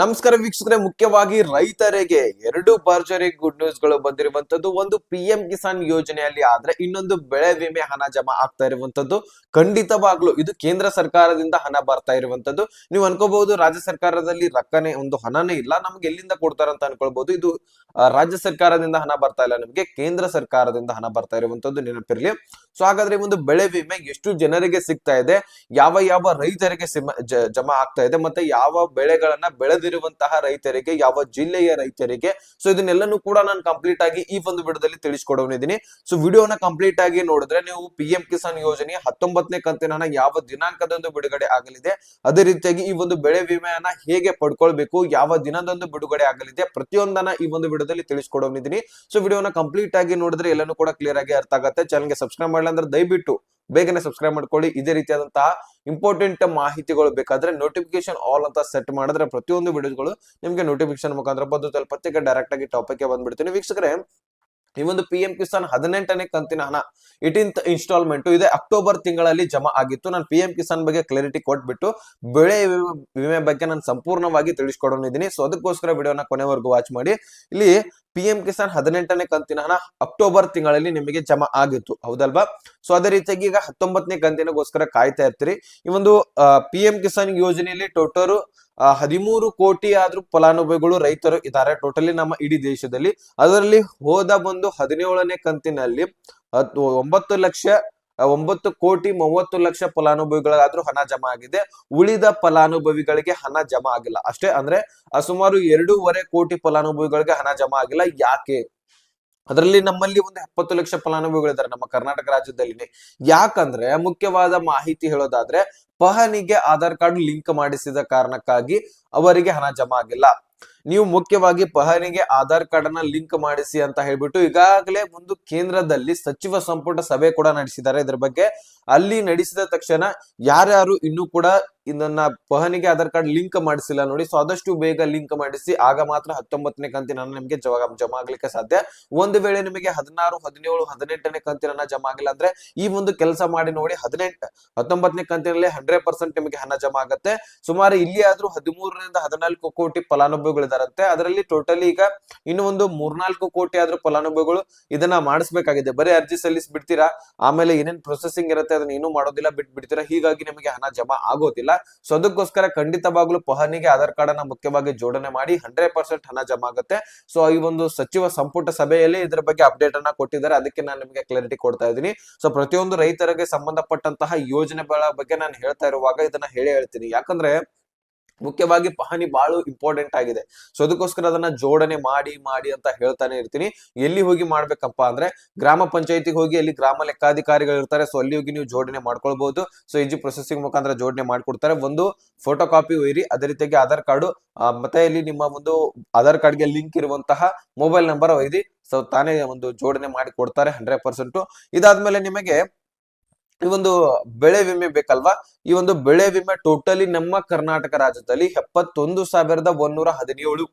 ನಮಸ್ಕಾರ ವೀಕ್ಷಕರೇ, ಮುಖ್ಯವಾಗಿ ರೈತರಿಗೆ ಎರಡು ಭರ್ಜರಿ ಗುಡ್ ನ್ಯೂಸ್ಗಳು ಬಂದಿರುವಂತದ್ದು, ಒಂದು ಪಿ ಎಂ ಕಿಸಾನ್ ಯೋಜನೆಯಲ್ಲಿ ಆದ್ರೆ ಇನ್ನೊಂದು ಬೆಳೆ ವಿಮೆ ಹಣ ಜಮಾ ಆಗ್ತಾ ಇರುವಂತದ್ದು. ಖಂಡಿತವಾಗ್ಲು ಇದು ಕೇಂದ್ರ ಸರ್ಕಾರದಿಂದ ಹಣ ಬರ್ತಾ ಇರುವಂತದ್ದು. ನೀವು ಅನ್ಕೋಬಹುದು, ರಾಜ್ಯ ಸರ್ಕಾರದಲ್ಲಿ ರೊಕ್ಕನೆ, ಒಂದು ಹಣನೇ ಇಲ್ಲ. ನಮ್ಗೆ ಎಲ್ಲಿಂದ ಕೊಡ್ತಾರಂತ ಅನ್ಕೊಳ್ಬಹುದು. ಇದು ರಾಜ್ಯ ಸರ್ಕಾರದಿಂದ ಹಣ ಬರ್ತಾ ಇಲ್ಲ. ನಿಮಗೆ ಕೇಂದ್ರ ಸರ್ಕಾರದಿಂದ ಹಣ ಬರ್ತಾ ಇರುವಂತದ್ದು ನೆನಪಿರ್ಲಿ. ಸೊ ಹಾಗಾದ್ರೆ ಒಂದು ಬೆಳೆ ವಿಮೆ ಎಷ್ಟು ಜನರಿಗೆ ಸಿಗ್ತಾ ಇದೆ? ಯಾವ ಯಾವ ರೈತರಿಗೆ ಜಮಾ ಆಗ್ತಾ ಇದೆ? ಮತ್ತೆ ಯಾವ ಬೆಳೆಗಳನ್ನ ಬೆಳೆದಿರುವಂತಹ ರೈತರಿಗೆ, ಯಾವ ಜಿಲ್ಲೆಯ ರೈತರಿಗೆ. ಸೊ ಇದನ್ನೆಲ್ಲನೂ ಕೂಡ ನಾನು ಕಂಪ್ಲೀಟ್ ಆಗಿ ಈ ಒಂದು ವಿಡಿಯೋದಲ್ಲಿ ತಿಳಿಸ್ಕೊಡೋನಿದ್ದೀನಿ ಸೊ ವಿಡಿಯೋನ ಕಂಪ್ಲೀಟ್ ಆಗಿ ನೋಡಿದ್ರೆ ನೀವು ಪಿ ಕಿಸಾನ್ ಯೋಜನೆ ಹತ್ತೊಂಬತ್ತನೇ ಕಂತಿನ ಯಾವ ದಿನಾಂಕದಂದು ಬಿಡುಗಡೆ ಆಗಲಿದೆ, ಅದೇ ರೀತಿಯಾಗಿ ಈ ಒಂದು ಬೆಳೆ ವಿಮೆಯನ್ನ ಹೇಗೆ ಪಡ್ಕೊಳ್ಬೇಕು, ಯಾವ ದಿನದಂದು ಬಿಡುಗಡೆ ಆಗಲಿದೆ ಪ್ರತಿಯೊಂದನ್ನ ಈ ಒಂದು ವಿಡಿಯೋದಲ್ಲಿ ತಿಳಿಸ್ಕೊಡೋನಿದ್ದೀನಿ ಸೊ ವಿಡಿಯೋನ ಕಂಪ್ಲೀಟ್ ಆಗಿ ನೋಡಿದ್ರೆ ಎಲ್ಲನೂ ಕೂಡ ಕ್ಲಿಯರ್ ಆಗಿ ಅರ್ಥ ಆಗುತ್ತೆ. ಚಾನಲ್ಗೆ ಸಬ್ಸ್ಕ್ರೈಬ್ ಮಾಡಲ್ಲ ಅಂದ್ರೆ ದಯವಿಟ್ಟು ಬೇಗನೆ ಸಬ್ಸ್ಕ್ರೈಬ್ ಮಾಡ್ಕೊಳ್ಳಿ. ಇದೇ ರೀತಿಯಾದಂತಹ ಇಂಪಾರ್ಟೆಂಟ್ ಮಾಹಿತಿಗಳು ಬೇಕಾದ್ರೆ ನೋಟಿಫಿಕೇಶನ್ ಆಲ್ ಅಂತ ಸೆಟ್ ಮಾಡಿದ್ರೆ ಪ್ರತಿಯೊಂದು ವಿಡಿಯೋಗಳು ನಿಮ್ಗೆ ನೋಟಿಫಿಕೇಶನ್ ಮುಖಾಂತರ ಬಂದು ತಲುಪತ್ತೆ. ಡೈರೆಕ್ಟ್ ಆಗಿ ಟಾಪಿಕ್ ಬಂದ್ಬಿಡ್ತೀನಿ. ವೀಕ್ಷಕರೇ ಈ ಒಂದು ಪಿ ಎಂ ಕಿಸಾನ್ ಹದಿನೆಂಟನೇ ಕಂತಿನ ಹಣ ಏಟೀನ್ತ್ ಇನ್ಸ್ಟಾಲ್ಮೆಂಟ್ ಇದೆ. ಅಕ್ಟೋಬರ್ ತಿಂಗಳಲ್ಲಿ ಜಮಾ ಆಗಿತ್ತು. ನಾನು ಪಿ ಎಂ ಕಿಸಾನ್ ಬಗ್ಗೆ ಕ್ಲಾರಿಟಿ ಕೊಟ್ಬಿಟ್ಟು ಬೆಳೆ ವಿಮೆ- ಬಗ್ಗೆ ನಾನು ಸಂಪೂರ್ಣವಾಗಿ ತಿಳಿಸ್ಕೊಡೋನಿದ್ದೀನಿ ಸೊ ಅದಕ್ಕೋಸ್ಕರ ವಿಡಿಯೋನ ಕೊನೆವರೆಗೂ ವಾಚ್ ಮಾಡಿ. ಇಲ್ಲಿ ಪಿ ಎಂ ಕಿಸಾನ್ ಹದಿನೆಂಟನೇ ಕಂತಿನ ಹಣ ಅಕ್ಟೋಬರ್ ತಿಂಗಳಲ್ಲಿ ನಿಮಗೆ ಜಮಾ ಆಗಿತ್ತು. ಹೌದಲ್ವಾ? ಸೊ ಅದೇ ರೀತಿಯಾಗಿ ಈಗ ಹತ್ತೊಂಬತ್ತನೇ ಕಂತಿನಗೋಸ್ಕರ ಕಾಯ್ತಾ ಇರ್ತೀರಿ. ಈ ಒಂದು ಪಿ ಎಂ ಕಿಸಾನ್ ಯೋಜನೆಯಲ್ಲಿ ಟೋಟಲ್ ಹದಿಮೂರು ಕೋಟಿ ಆದ್ರೂ ಫಲಾನುಭವಿಗಳು ರೈತರು ಇದ್ದಾರೆ ಟೋಟಲಿ ನಮ್ಮ ಇಡೀ ದೇಶದಲ್ಲಿ. ಅದರಲ್ಲಿ ಹೋದ ಬಂದು ಹದಿನೇಳನೇ ಕಂತಿನಲ್ಲಿ ಒಂಬತ್ತು ಲಕ್ಷ ಒಂಬತ್ತು ಕೋಟಿ ಮೂವತ್ತು ಲಕ್ಷ ಫಲಾನುಭವಿಗಳಾದ್ರೂ ಹಣ ಜಮಾ ಆಗಿದೆ. ಉಳಿದ ಫಲಾನುಭವಿಗಳಿಗೆ ಹಣ ಜಮಾ ಆಗಿಲ್ಲ. ಅಷ್ಟೇ ಅಂದ್ರೆ ಸುಮಾರು ಎರಡೂವರೆ ಕೋಟಿ ಫಲಾನುಭವಿಗಳಿಗೆ ಹಣ ಜಮಾ ಆಗಿಲ್ಲ. ಯಾಕೆ? ಅದರಲ್ಲಿ ನಮ್ಮಲ್ಲಿ ಒಂದು ಎಪ್ಪತ್ತು ಲಕ್ಷ ಫಲಾನುಭವಿಗಳಿದ್ದಾರೆ ನಮ್ಮ ಕರ್ನಾಟಕ ರಾಜ್ಯದಲ್ಲಿ ಯಾಕಂದ್ರೆ, ಮುಖ್ಯವಾದ ಮಾಹಿತಿ ಹೇಳೋದಾದ್ರೆ ಪಹನಿಗೆ ಆಧಾರ್ ಕಾರ್ಡ್ ಲಿಂಕ್ ಮಾಡಿಸಿದ ಕಾರಣಕ್ಕಾಗಿ ಅವರಿಗೆ ಹಣ ಜಮಾ ಆಗಿಲ್ಲ. ನೀವು ಮುಖ್ಯವಾಗಿ ಪಹನಿಗೆ ಆಧಾರ್ ಕಾರ್ಡ್ ಅನ್ನ ಲಿಂಕ್ ಮಾಡಿಸಿ ಅಂತ ಹೇಳ್ಬಿಟ್ಟು ಈಗಾಗಲೇ ಒಂದು ಕೇಂದ್ರದಲ್ಲಿ ಸಚಿವ ಸಂಪುಟ ಸಭೆ ಕೂಡ ನಡೆಸಿದ್ದಾರೆ. ಇದ್ರ ಬಗ್ಗೆ ಅಲ್ಲಿ ನಡೆಸಿದ ತಕ್ಷಣ ಯಾರ್ಯಾರು ಇನ್ನೂ ಕೂಡ ಇದನ್ನ ಪಹನಿಗೆ ಆಧಾರ್ ಕಾರ್ಡ್ ಲಿಂಕ್ ಮಾಡಿಸಿಲ್ಲ ನೋಡಿ, ಸೊ ಆದಷ್ಟು ಬೇಗ ಲಿಂಕ್ ಮಾಡಿಸಿ, ಆಗ ಮಾತ್ರ ಹತ್ತೊಂಬತ್ತನೇ ಕಂತಿನ ನಿಮಗೆ ಜಮಾ ಆಗ್ಲಿಕ್ಕೆ ಸಾಧ್ಯ. ಒಂದು ವೇಳೆ ನಿಮಗೆ ಹದಿನಾರು, ಹದಿನೇಳು, ಹದಿನೆಂಟನೇ ಕಂತಿನ ಜಮಾ ಆಗಿಲ್ಲ ಅಂದ್ರೆ ಈ ಒಂದು ಕೆಲಸ ಮಾಡಿ ನೋಡಿ, ಹದಿನೆಂಟು, ಹತ್ತೊಂಬತ್ತನೇ ಕಂತಿನಲ್ಲಿ ಹಂಡ್ರೆಡ್ ಪರ್ಸೆಂಟ್ ನಿಮಗೆ ಹಣ ಜಮಾ ಆಗುತ್ತೆ. ಸುಮಾರು ಇಲ್ಲಿ ಆದ್ರೂ ಹದಿಮೂರರಿಂದ ಹದಿನಾಲ್ಕು ಕೋಟಿ ಫಲಾನುಭವಿಗಳಿದಾರಂತೆ. ಅದರಲ್ಲಿ ಟೋಟಲಿ ಈಗ ಇನ್ನು ಒಂದು ಮೂರ್ನಾಲ್ಕು ಕೋಟಿ ಆದ್ರೂ ಫಲಾನುಭವಿಗಳು ಇದನ್ನ ಮಾಡಿಸ್ಬೇಕಾಗಿದೆ. ಬರೀ ಅರ್ಜಿ ಸಲ್ಲಿಸಿ ಬಿಡ್ತೀರಾ ಆಮೇಲೆ ಏನೇನ್ ಪ್ರೊಸೆಸಿಂಗ್ ಇರುತ್ತೆ ಅದನ್ನ ಏನು ಮಾಡೋದಿಲ್ಲ ಬಿಟ್ ಬಿಡ್ತೀರಾ ಹೀಗಾಗಿ ನಿಮಗೆ ಹಣ ಜಮಾ ಆಗೋದಿಲ್ಲ. ಸೊ ಅದಕ್ಕೋಸ್ಕರ ಖಂಡಿತವಾಗ್ಲೂ ಪಹನಿಗೆ ಆಧಾರ್ ಕಾರ್ಡ್ ಅನ್ನ ಮುಖ್ಯವಾಗಿ ಜೋಡಣೆ ಮಾಡಿ ಹಂಡ್ರೆಡ್ ಪರ್ಸೆಂಟ್ ಹಣ ಜಮಾ ಆಗುತ್ತೆ. ಸೊ ಈ ಒಂದು ಸಚಿವ ಸಂಪುಟ ಸಭೆಯಲ್ಲಿ ಇದರ ಬಗ್ಗೆ ಅಪ್ಡೇಟ್ ಅನ್ನ ಕೊಟ್ಟಿದ್ದಾರೆ. ಅದಕ್ಕೆ ನಾನು ನಿಮಗೆ ಕ್ಲಾರಿಟಿ ಕೊಡ್ತಾ ಇದ್ದೀನಿ. ಸೊ ಪ್ರತಿಯೊಂದು ರೈತರಿಗೆ ಸಂಬಂಧಪಟ್ಟಂತಹ ಯೋಜನೆಗಳ ಬಗ್ಗೆ ನಾನು ಹೇಳ್ತಾ ಇರುವಾಗ ಇದನ್ನ ಹೇಳಿ ಹೇಳ್ತೀನಿ. ಯಾಕಂದ್ರೆ ಮುಖ್ಯವಾಗಿ ಪಹಣಿ ಬಹಳ ಇಂಪಾರ್ಟೆಂಟ್ ಆಗಿದೆ. ಸೊ ಅದಕ್ಕೋಸ್ಕರ ಅದನ್ನ ಜೋಡಣೆ ಮಾಡಿ ಮಾಡಿ ಅಂತ ಹೇಳ್ತಾನೆ ಇರ್ತೀನಿ. ಎಲ್ಲಿ ಹೋಗಿ ಮಾಡ್ಬೇಕಪ್ಪ ಅಂದ್ರೆ ಗ್ರಾಮ ಪಂಚಾಯತಿಗೆ ಹೋಗಿ ಅಲ್ಲಿ ಗ್ರಾಮ ಲೆಕ್ಕಾಧಿಕಾರಿಗಳು ಇರ್ತಾರೆ. ಸೊ ಅಲ್ಲಿ ಹೋಗಿ ನೀವು ಜೋಡಣೆ ಮಾಡ್ಕೊಳ್ಬಹುದು. ಸೊ ಇಜಿ ಪ್ರೊಸೆಸಿಂಗ್ ಮುಖಾಂತರ ಜೋಡಣೆ ಮಾಡ್ಕೊಡ್ತಾರೆ. ಒಂದು ಫೋಟೋ ಕಾಪಿ ಒಯ್ಯಿರಿ ಅದೇ ರೀತಿಯಾಗಿ ಆಧಾರ್ ಕಾರ್ಡು ಮತ್ತೆ ಇಲ್ಲಿ ನಿಮ್ಮ ಒಂದು ಆಧಾರ್ ಕಾರ್ಡ್ಗೆ ಲಿಂಕ್ ಇರುವಂತಹ ಮೊಬೈಲ್ ನಂಬರ್ ಒಯ್ದಿ ಸೊ ತಾನೇ ಒಂದು ಜೋಡಣೆ ಮಾಡಿ ಕೊಡ್ತಾರೆ ಹಂಡ್ರೆಡ್ ಪರ್ಸೆಂಟ್. ಇದಾದ್ಮೇಲೆ ನಿಮಗೆ ಈ ಒಂದು ಬೆಳೆ ವಿಮೆ ಬೇಕಲ್ವಾ? ಈ ಒಂದು ಬೆಳೆ ವಿಮೆ ಟೋಟಲಿ ನಮ್ಮ ಕರ್ನಾಟಕ ರಾಜ್ಯದಲ್ಲಿ ಎಪ್ಪತ್ತೊಂದು ಸಾವಿರದ ಒಂದೂರ ಹದಿನೇಳು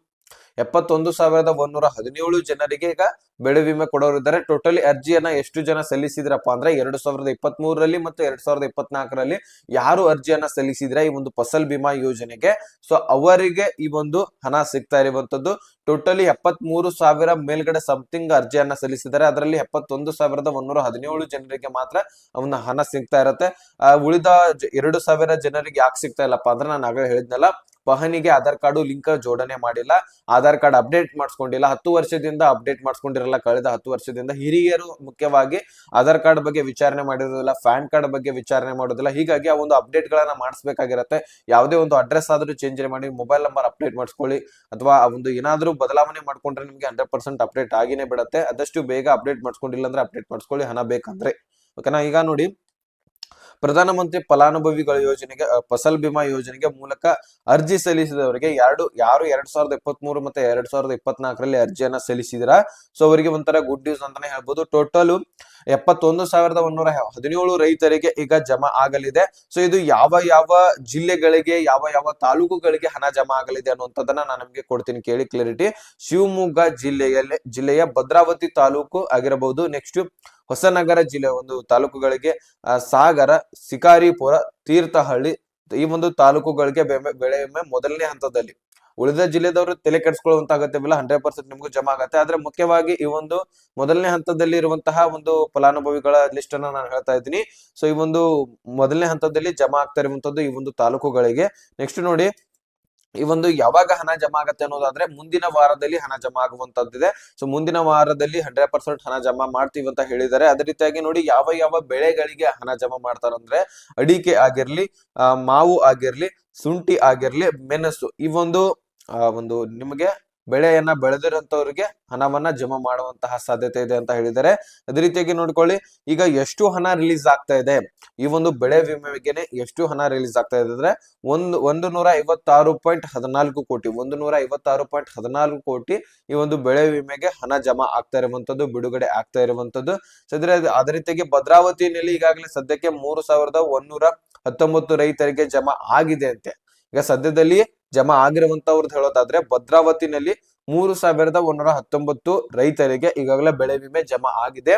ಎಪ್ಪತ್ತೊಂದು ಸಾವಿರದ ಒಂದೂರ ಹದಿನೇಳು ಜನರಿಗೆ ಈಗ ಬೆಳೆ ವಿಮೆ ಕೊಡೋರಿದ್ದಾರೆ. ಟೋಟಲಿ ಅರ್ಜಿಯನ್ನ ಎಷ್ಟು ಜನ ಸಲ್ಲಿಸಿದ್ರಪ್ಪ ಅಂದ್ರೆ ಎರಡು ಸಾವಿರದ ಇಪ್ಪತ್ತ್ ಮೂರರಲ್ಲಿ ಮತ್ತು ಎರಡ್ ಸಾವಿರದ ಇಪ್ಪತ್ನಾಲ್ಕರಲ್ಲಿ ಯಾರು ಅರ್ಜಿಯನ್ನ ಸಲ್ಲಿಸಿದ್ರೆ ಈ ಒಂದು ಫಸಲ್ ಬಿಮಾ ಯೋಜನೆಗೆ? ಸೊ ಅವರಿಗೆ ಈ ಒಂದು ಹಣ ಸಿಗ್ತಾ ಇರುವಂತದ್ದು. ಟೋಟಲಿ ಎಪ್ಪತ್ತ್ ಮೂರು ಸಾವಿರ ಮೇಲ್ಗಡೆ ಸಮಥಿಂಗ್ ಅರ್ಜಿಯನ್ನ ಸಲ್ಲಿಸಿದ್ದಾರೆ. ಅದರಲ್ಲಿ ಎಪ್ಪತ್ತೊಂದು ಸಾವಿರದ ಒಂದೂರ ಹದಿನೇಳು ಜನರಿಗೆ ಮಾತ್ರ ಅವನ ಹಣ ಸಿಗ್ತಾ ಇರತ್ತೆ. ಉಳಿದ ಎರಡು ಸಾವಿರ ಜನರಿಗೆ ಯಾಕೆ ಸಿಗ್ತಾ ಇಲ್ಲಪ್ಪ ಅಂದ್ರೆ ನಾನು ಆಗಲೇ ಹೇಳಿದ್ನಲ್ಲ ಪಹನಿಗೆ ಆಧಾರ್ ಕಾರ್ಡು ಲಿಂಕ್ ಜೋಡಣೆ ಮಾಡಿಲ್ಲ, ಆಧಾರ್ ಕಾರ್ಡ್ ಅಪ್ಡೇಟ್ ಮಾಡಿಸ್ಕೊಂಡಿಲ್ಲ, ಹತ್ತು ವರ್ಷದಿಂದ ಅಪ್ಡೇಟ್ ಮಾಡಿಸ್ಕೊಂಡಿರಲ್ಲ, ಕಳೆದ ಹತ್ತು ವರ್ಷದಿಂದ. ಹಿರಿಯರು ಮುಖ್ಯವಾಗಿ ಆಧಾರ್ ಕಾರ್ಡ್ ಬಗ್ಗೆ ವಿಚಾರಣೆ ಮಾಡಿರೋದಿಲ್ಲ, ಪ್ಯಾನ್ ಕಾರ್ಡ್ ಬಗ್ಗೆ ವಿಚಾರಣೆ ಮಾಡೋದಿಲ್ಲ. ಹೀಗಾಗಿ ಆ ಒಂದು ಅಪ್ಡೇಟ್ ಗಳನ್ನ ಮಾಡಿಸ್ಬೇಕಾಗಿರತ್ತೆ. ಯಾವುದೇ ಒಂದು ಅಡ್ರೆಸ್ ಆದ್ರೂ ಚೇಂಜ್ ಮಾಡಿ ಮೊಬೈಲ್ ನಂಬರ್ ಅಪ್ಡೇಟ್ ಮಾಡಿಸ್ಕೊಳ್ಳಿ. ಅಥವಾ ಆ ಒಂದು ಏನಾದ್ರೂ ಬದಲಾವಣೆ ಮಾಡ್ಕೊಂಡ್ರೆ ನಿಮಗೆ ಹಂಡ್ರೆಡ್ ಪರ್ಸೆಂಟ್ ಅಪ್ಡೇಟ್ ಆಗಿನೇ ಬಿಡುತ್ತೆ. ಆದಷ್ಟು ಬೇಗ ಅಪ್ಡೇಟ್ ಮಾಡಿಸ್ಕೊಂಡಿಲ್ಲ ಅಂದ್ರೆ ಅಪ್ಡೇಟ್ ಮಾಡಿಸ್ಕೊಳ್ಳಿ, ಹಣ ಬೇಕಂದ್ರೆ. ಓಕೆನಾ ಈಗ ನೋಡಿ ಪ್ರಧಾನಮಂತ್ರಿ ಫಲಾನುಭವಿಗಳ ಯೋಜನೆಗೆ ಫಸಲ್ ಬಿಮಾ ಯೋಜನೆಗೆ ಮೂಲಕ ಅರ್ಜಿ ಸಲ್ಲಿಸಿದವರಿಗೆ ಎರಡು, ಯಾರು ಎರಡ್ ಸಾವಿರದ ಇಪ್ಪತ್ತ್ ಮೂರು ಮತ್ತೆ ಎರಡ್ ಸಾವಿರದ ಇಪ್ಪತ್ನಾಲ್ಕರಲ್ಲಿ ಅರ್ಜಿಯನ್ನ ಸಲ್ಲಿಸಿದ್ರ? ಸೊ ಅವರಿಗೆ ಒಂಥರ ಗುಡ್ ನ್ಯೂಸ್ ಅಂತಾನೆ ಹೇಳ್ಬೋದು. ಟೋಟಲ್ ಎಪ್ಪತ್ತೊಂದು ಸಾವಿರದ ಒಂದೂರ ಹದಿನೇಳು ರೈತರಿಗೆ ಈಗ ಜಮಾ ಆಗಲಿದೆ. ಸೊ ಇದು ಯಾವ ಯಾವ ಜಿಲ್ಲೆಗಳಿಗೆ, ಯಾವ ಯಾವ ತಾಲೂಕುಗಳಿಗೆ ಹಣ ಜಮಾ ಆಗಲಿದೆ ಅನ್ನುವಂಥದ್ದನ್ನ ನಾನು ನಿಮಗೆ ಕೊಡ್ತೀನಿ ಕೇಳಿ ಕ್ಲಾರಿಟಿ ಶಿವಮೊಗ್ಗ ಜಿಲ್ಲೆಯಲ್ಲಿ, ಜಿಲ್ಲೆಯ ಭದ್ರಾವತಿ ತಾಲೂಕು ಆಗಿರಬಹುದು ನೆಕ್ಸ್ಟ್ ಹೊಸನಗರ ಜಿಲ್ಲೆ ಒಂದು ತಾಲೂಕುಗಳಿಗೆ ಸಾಗರ, ಶಿಕಾರಿಪುರ, ತೀರ್ಥಹಳ್ಳಿ, ಈ ಒಂದು ತಾಲೂಕುಗಳಿಗೆ ಬೆಳೆ ವಿಮೆ ಮೊದಲನೇ ಹಂತದಲ್ಲಿ. ಉಳಿದ ಜಿಲ್ಲೆದವರು ತಲೆ ಕೆಡಿಸ್ಕೊಳ್ಳುವಂತ ಅಗತ್ಯವಿಲ್ಲ ಹಂಡ್ರೆಡ್ ಪರ್ಸೆಂಟ್ ನಿಮಗೂ ಜಮಾ ಆಗತ್ತೆ. ಆದ್ರೆ ಮುಖ್ಯವಾಗಿ ಈ ಒಂದು ಮೊದಲನೇ ಹಂತದಲ್ಲಿ ಇರುವಂತಹ ಒಂದು ಫಲಾನುಭವಿಗಳ ಲಿಸ್ಟ್ ಅನ್ನ ನಾನು ಹೇಳ್ತಾ ಇದ್ದೀನಿ. ಸೊ ಈ ಒಂದು ಮೊದಲನೇ ಹಂತದಲ್ಲಿ ಜಮಾ ಆಗ್ತಾ ಇರುವಂತದ್ದು ಈ ಒಂದು ತಾಲೂಕುಗಳಿಗೆ. ನೆಕ್ಸ್ಟ್ ನೋಡಿ ಈ ಒಂದು ಯಾವಾಗ ಹಣ ಜಮಾ ಆಗತ್ತೆ ಅನ್ನೋದಾದ್ರೆ ಮುಂದಿನ ವಾರದಲ್ಲಿ ಹಣ ಜಮಾ ಆಗುವಂತದ್ದಿದೆ ಸೊ ಮುಂದಿನ ವಾರದಲ್ಲಿ ಹಂಡ್ರೆಡ್ ಪರ್ಸೆಂಟ್ ಹಣ ಜಮಾ ಮಾಡ್ತೀವಿ ಅಂತ ಹೇಳಿದ್ದಾರೆ. ಅದೇ ರೀತಿಯಾಗಿ ನೋಡಿ ಯಾವ ಯಾವ ಬೆಳೆಗಳಿಗೆ ಹಣ ಜಮಾ ಮಾಡ್ತಾರಂದ್ರೆ ಅಡಿಕೆ ಆಗಿರ್ಲಿ ಮಾವು ಆಗಿರ್ಲಿ ಶುಂಠಿ ಆಗಿರ್ಲಿ ಮೆಣಸು ಆ, ಒಂದು ನಿಮಗೆ ಬೆಳೆಯನ್ನ ಬೆಳೆದಿರೋಂಥವ್ರಿಗೆ ಹಣವನ್ನ ಜಮಾ ಮಾಡುವಂತಹ ಸಾಧ್ಯತೆ ಇದೆ ಅಂತ ಹೇಳಿದ್ದಾರೆ. ಅದೇ ರೀತಿಯಾಗಿ ನೋಡ್ಕೊಳ್ಳಿ, ಈಗ ಎಷ್ಟು ಹಣ ರಿಲೀಸ್ ಆಗ್ತಾ ಇದೆ? ಈ ಒಂದು ಬೆಳೆ ವಿಮೆಗೆನೆ ಎಷ್ಟು ಹಣ ರಿಲೀಸ್ ಆಗ್ತಾ ಇದೆ ಅಂದ್ರೆ ಒಂದು ಒಂದು ನೂರ ಐವತ್ತಾರು ಪಾಯಿಂಟ್ ಹದಿನಾಲ್ಕು ಕೋಟಿ ಒಂದು ನೂರ ಐವತ್ತಾರು ಪಾಯಿಂಟ್ ಹದಿನಾಲ್ಕು ಕೋಟಿ ಈ ಒಂದು ಬೆಳೆ ವಿಮೆಗೆ ಹಣ ಜಮಾ ಆಗ್ತಾ ಇರುವಂತದ್ದು ಬಿಡುಗಡೆ ಆಗ್ತಾ ಇರುವಂತದ್ದು ಸದ್ರೆ ಅದೇ ರೀತಿಯಾಗಿ ಭದ್ರಾವತಿಯಲ್ಲಿ ಈಗಾಗಲೇ ಸದ್ಯಕ್ಕೆ ಮೂರು ಸಾವಿರದ ಒಂದೂರ ಹತ್ತೊಂಬತ್ತು ರೈತರಿಗೆ ಜಮಾ ಆಗಿದೆ ಅಂತೆ. ಈಗ ಸದ್ಯದಲ್ಲಿ ಜಮಾ ಆಗಿರುವಂತವ್ರದ್ದು ಹೇಳೋದಾದ್ರೆ ಭದ್ರಾವತಿನಲ್ಲಿ ಮೂರು ಸಾವಿರದ ಒಂದೂರ ಹತ್ತೊಂಬತ್ತು ರೈತರಿಗೆ ಈಗಾಗಲೇ ಬೆಳೆ ವಿಮೆ ಜಮಾ ಆಗಿದೆ.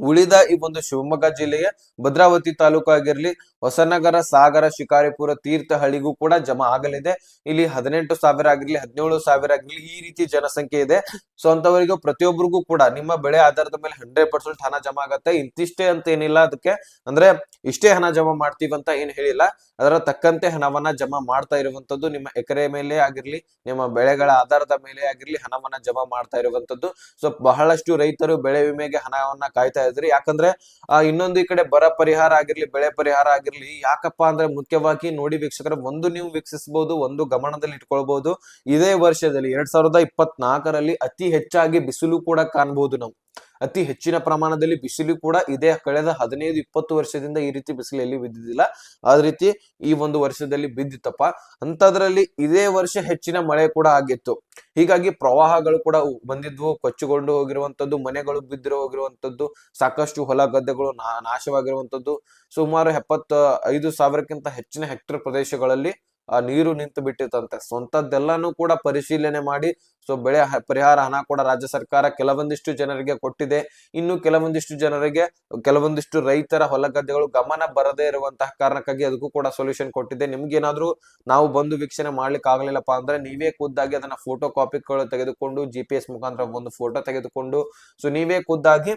ಉಳಿದ ಈ ಒಂದು ಶಿವಮೊಗ್ಗ ಜಿಲ್ಲೆಯ ಭದ್ರಾವತಿ ತಾಲೂಕು ಆಗಿರ್ಲಿ, ಹೊಸನಗರ, ಸಾಗರ, ಶಿಕಾರಿಪುರ ತೀರ್ಥಹಳ್ಳಿಗೂ ಕೂಡ ಜಮಾ ಆಗಲಿದೆ. ಇಲ್ಲಿ ಹದಿನೆಂಟು ಸಾವಿರ ಆಗಿರ್ಲಿ, ಹದಿನೇಳು ಸಾವಿರ ಆಗಿರ್ಲಿ ಈ ರೀತಿ ಜನಸಂಖ್ಯೆ ಇದೆ. ಸೊ ಅಂತವರಿಗೂ ಪ್ರತಿಯೊಬ್ಬರಿಗೂ ಕೂಡ ನಿಮ್ಮ ಬೆಳೆ ಆಧಾರದ ಮೇಲೆ ಹಂಡ್ರೆಡ್ ಪರ್ಸೆಂಟ್ ಹಣ ಜಮಾ ಆಗತ್ತೆ. ಇಂತಿಷ್ಟೇ ಅಂತ ಏನಿಲ್ಲ ಅದಕ್ಕೆ. ಅಂದ್ರೆ ಇಷ್ಟೇ ಹಣ ಜಮಾ ಮಾಡ್ತೀವಿ ಅಂತ ಏನ್ ಹೇಳಿಲ್ಲ. ಅದರ ತಕ್ಕಂತೆ ಹಣವನ್ನ ಜಮಾ ಮಾಡ್ತಾ ಇರುವಂತದ್ದು ನಿಮ್ಮ ಎಕರೆ ಮೇಲೆ ಆಗಿರ್ಲಿ, ನಿಮ್ಮ ಬೆಳೆಗಳ ಆಧಾರದ ಮೇಲೆ ಆಗಿರ್ಲಿ ಹಣವನ್ನ ಜಮಾ ಮಾಡ್ತಾ ಇರುವಂತದ್ದು ಸೊ ಬಹಳಷ್ಟು ರೈತರು ಬೆಳೆ ವಿಮೆಗೆ ಹಣವನ್ನ ಕಾಯ್ತಾ ಇದ್ರಿ. ಯಾಕಂದ್ರೆ, ಆ, ಇನ್ನೊಂದು ಈ ಕಡೆ ಬರ ಪರಿಹಾರ ಆಗಿರ್ಲಿ, ಬೆಳೆ ಪರಿಹಾರ ಆಗಿರ್ಲಿ, ಯಾಕಪ್ಪ ಅಂದ್ರೆ ಮುಖ್ಯವಾಗಿ ನೋಡಿ ವೀಕ್ಷಕರ, ಒಂದು ನೀವು ವೀಕ್ಷಿಸಬಹುದು ಒಂದು ಗಮನದಲ್ಲಿ ಇಟ್ಕೊಳ್ಬಹುದು ಇದೇ ವರ್ಷದಲ್ಲಿ, ಎರಡ್ ಸಾವಿರದ ಇಪ್ಪತ್ನಾಲ್ಕರಲ್ಲಿ ಅತಿ ಹೆಚ್ಚಾಗಿ ಬಿಸಿಲು ಕೂಡ ಕಾಣಬಹುದು ನಾವು. ಅತಿ ಹೆಚ್ಚಿನ ಪ್ರಮಾಣದಲ್ಲಿ ಬಿಸಿಲು ಕೂಡ ಇದೆ. ಕಳೆದ ಹದಿನೈದು, ಇಪ್ಪತ್ತು ವರ್ಷದಿಂದ ಈ ರೀತಿ ಬಿಸಿಲು ಎಲ್ಲಿ ಬಿದ್ದಿದ್ದಿಲ್ಲ. ಅದ ರೀತಿ ಈ ಒಂದು ವರ್ಷದಲ್ಲಿ ಬಿದ್ದಿತ್ತಪ್ಪ. ಅಂತದ್ರಲ್ಲಿ ಇದೇ ವರ್ಷ ಹೆಚ್ಚಿನ ಮಳೆ ಕೂಡ ಆಗಿತ್ತು. ಹೀಗಾಗಿ ಪ್ರವಾಹಗಳು ಕೂಡ ಬಂದಿದ್ವು. ಕೊಚ್ಚಿಕೊಂಡು ಹೋಗಿರುವಂತದ್ದು ಮನೆಗಳು ಬಿದ್ದಿರೋ ಹೋಗಿರುವಂತದ್ದು ಸಾಕಷ್ಟು ಹೊಲ ಗದ್ದೆಗಳು ನಾಶವಾಗಿರುವಂತದ್ದು ಸುಮಾರು ಎಪ್ಪತ್ತ ಐದು ಸಾವಿರಕ್ಕಿಂತ ಹೆಚ್ಚಿನ ಹೆಕ್ಟೇರ್ ಪ್ರದೇಶಗಳಲ್ಲಿ ಆ ನೀರು ನಿಂತು ಬಿಟ್ಟಿತ್ತಂತೆ ಸ್ವಂತದ್ದೆಲ್ಲಾನು ಕೂಡ ಪರಿಶೀಲನೆ ಮಾಡಿ, ಸೊ ಬೆಳೆ ಪರಿಹಾರ ಹಣ ಕೂಡ ರಾಜ್ಯ ಸರ್ಕಾರ ಕೆಲವೊಂದಿಷ್ಟು ಜನರಿಗೆ ಕೊಟ್ಟಿದೆ. ಇನ್ನು ಕೆಲವೊಂದಿಷ್ಟು ಜನರಿಗೆ, ಕೆಲವೊಂದಿಷ್ಟು ರೈತರ ಹೊಲ ಗದ್ದೆಗಳು ಗಮನ ಬರದೇ ಇರುವಂತಹ ಕಾರಣಕ್ಕಾಗಿ ಅದಕ್ಕೂ ಕೂಡ ಸೊಲ್ಯೂಷನ್ ಕೊಟ್ಟಿದೆ. ನಿಮ್ಗೇನಾದ್ರೂ ನಾವು ಬಂದು ವೀಕ್ಷಣೆ ಮಾಡ್ಲಿಕ್ಕೆ ಆಗಲಿಲ್ಲಪ್ಪ ಅಂದ್ರೆ ನೀವೇ ಖುದ್ದಾಗಿ ಅದನ್ನ ಫೋಟೋ ಕಾಪಿಗಳು ತೆಗೆದುಕೊಂಡು ಜಿ ಪಿ ಎಸ್ ಮುಖಾಂತರ ಒಂದು ಫೋಟೋ ತೆಗೆದುಕೊಂಡು, ಸೊ ನೀವೇ ಖುದ್ದಾಗಿ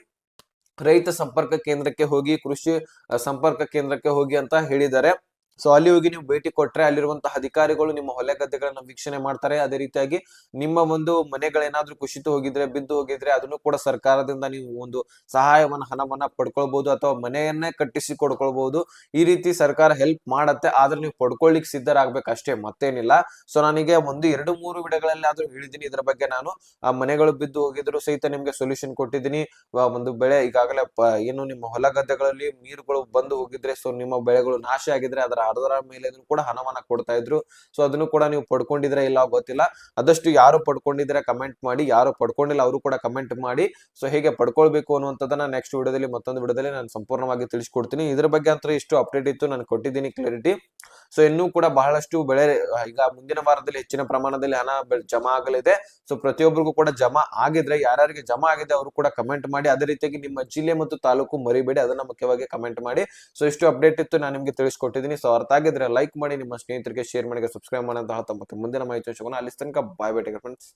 ರೈತ ಸಂಪರ್ಕ ಕೇಂದ್ರಕ್ಕೆ ಹೋಗಿ, ಕೃಷಿ ಸಂಪರ್ಕ ಕೇಂದ್ರಕ್ಕೆ ಹೋಗಿ ಅಂತ ಹೇಳಿದ್ದಾರೆ ಸೊ ಅಲ್ಲಿ ಹೋಗಿ ನೀವು ಭೇಟಿ ಕೊಟ್ರೆ ಅಲ್ಲಿರುವಂತಹ ಅಧಿಕಾರಿಗಳು ನಿಮ್ಮ ಹೊಲ ಗದ್ದೆಗಳನ್ನ ವೀಕ್ಷಣೆ ಮಾಡ್ತಾರೆ. ಅದೇ ರೀತಿಯಾಗಿ ನಿಮ್ಮ ಒಂದು ಮನೆಗಳೇನಾದ್ರೂ ಕುಸಿತು ಹೋಗಿದ್ರೆ, ಬಿದ್ದು ಹೋಗಿದ್ರೆ ಅದನ್ನು ಕೂಡ ಸರ್ಕಾರದಿಂದ ನೀವು ಒಂದು ಸಹಾಯವನ್ನ, ಹಣವನ್ನ ಪಡ್ಕೊಳ್ಬಹುದು ಅಥವಾ ಮನೆಯನ್ನೇ ಕಟ್ಟಿಸಿ ಕೊಡ್ಕೊಳ್ಬಹುದು ಈ ರೀತಿ ಸರ್ಕಾರ ಹೆಲ್ಪ್ ಮಾಡತ್ತೆ. ಆದ್ರೆ ನೀವು ಪಡ್ಕೊಳ್ಳಿಕ್ ಸಿದ್ಧರಾಗ್ಬೇಕಷ್ಟೇ ಮತ್ತೇನಿಲ್ಲ. ಸೊ ನನಗೆ ಒಂದು ಎರಡು ಮೂರು ವಿಡಗಳಲ್ಲಿ ಆದ್ರೂ ಹೇಳಿದೀನಿ ಇದ್ರ ಬಗ್ಗೆ ನಾನು, ಆ ಮನೆಗಳು ಬಿದ್ದು ಹೋಗಿದ್ರು ಸಹಿತ ನಿಮ್ಗೆ ಸೊಲ್ಯೂಷನ್ ಕೊಟ್ಟಿದ್ದೀನಿ. ಒಂದು ಬೆಳೆ ಈಗಾಗಲೇ ಏನು ನಿಮ್ಮ ಹೊಲ ಗದ್ದೆಗಳಲ್ಲಿ ನೀರುಗಳು ಬಂದು ಹೋಗಿದ್ರೆ ಸೊ ನಿಮ್ಮ ಬೆಳೆಗಳು ನಾಶ ಆಗಿದ್ರೆ ಅದರ ಅರ್ಧರ ಮೇಲೆ ಕೂಡ ಹಣವನ್ನ ಕೊಡ್ತಾ ಇದ್ರು. ಸೊ ಅದನ್ನು ಕೂಡ ನೀವು ಪಡ್ಕೊಂಡಿದ್ರೆ ಇಲ್ಲ ಗೊತ್ತಿಲ್ಲ. ಆದಷ್ಟು ಯಾರು ಪಡ್ಕೊಂಡಿದ್ರೆ ಕಮೆಂಟ್ ಮಾಡಿ, ಯಾರು ಪಡ್ಕೊಂಡಿಲ್ಲ ಅವರು ಕೂಡ ಕಮೆಂಟ್ ಮಾಡಿ. ಸೊ ಹೇಗೆ ಪಡ್ಕೊಳ್ಬೇಕು ಅನ್ನುವಂಥದ್ದನ್ನ ನೆಕ್ಸ್ಟ್ ವಿಡಿಯೋದಲ್ಲಿ ಮತ್ತೊಂದು ವಿಡಿಯೋದಲ್ಲಿ ನಾನು ಸಂಪೂರ್ಣವಾಗಿ ತಿಳಿಸ್ಕೊಡ್ತೀನಿ. ಇದ್ರ ಬಗ್ಗೆ ಅಂತ ಇಷ್ಟು ಅಪ್ಡೇಟ್ ಇತ್ತು, ನಾನು ಕೊಟ್ಟಿದ್ದೀನಿ ಕ್ಲಾರಿಟಿ ಸೊ ಇನ್ನೂ ಕೂಡ ಬಹಳಷ್ಟು ಬೆಳೆ, ಈಗ ಮುಂದಿನ ವಾರದಲ್ಲಿ ಹೆಚ್ಚಿನ ಪ್ರಮಾಣದಲ್ಲಿ ಹಣ ಜಮಾ ಆಗಲಿದೆ. ಸೊ ಪ್ರತಿಯೊಬ್ಬರಿಗೂ ಕೂಡ ಜಮಾ ಆಗಿದ್ರೆ, ಯಾರ್ಯಾರಿಗೆ ಜಮಾ ಆಗಿದೆ ಅವರು ಕೂಡ ಕಮೆಂಟ್ ಮಾಡಿ. ಅದೇ ರೀತಿಯಾಗಿ ನಿಮ್ಮ ಜಿಲ್ಲೆ ಮತ್ತು ತಾಲೂಕು ಮರಿಬೇಡಿ, ಅದನ್ನ ಮುಖ್ಯವಾಗಿ ಕಮೆಂಟ್ ಮಾಡಿ. ಸೊ ಇಷ್ಟು ಅಪ್ಡೇಟ್ ಇತ್ತು, ನಾನು ನಿಮ್ಗೆ ತಿಳಿಸ್ಕೊಟ್ಟಿದ್ದೀನಿ. ಸೊ ಅರ್ಥ ಲೈಕ್ ಮಾಡಿ ನಿಮ್ಮ ಸ್ನೇಹಿತರಿಗೆ ಶೇರ್ ಮಾಡಿ ಸಬ್ಸ್ಕ್ರೈಬ್ ಮಾಡಿ ಅಂತ ಹೇಳ್ತಾ ಮತ್ತೆ ಮುಂದಿನ ಮಾಹಿತಿ ಸಿಗೋಣ ಅಲ್ಲಿ ತನಕ ಬಾಯ್ ಬೈ ಫ್ರೆಂಡ್ಸ್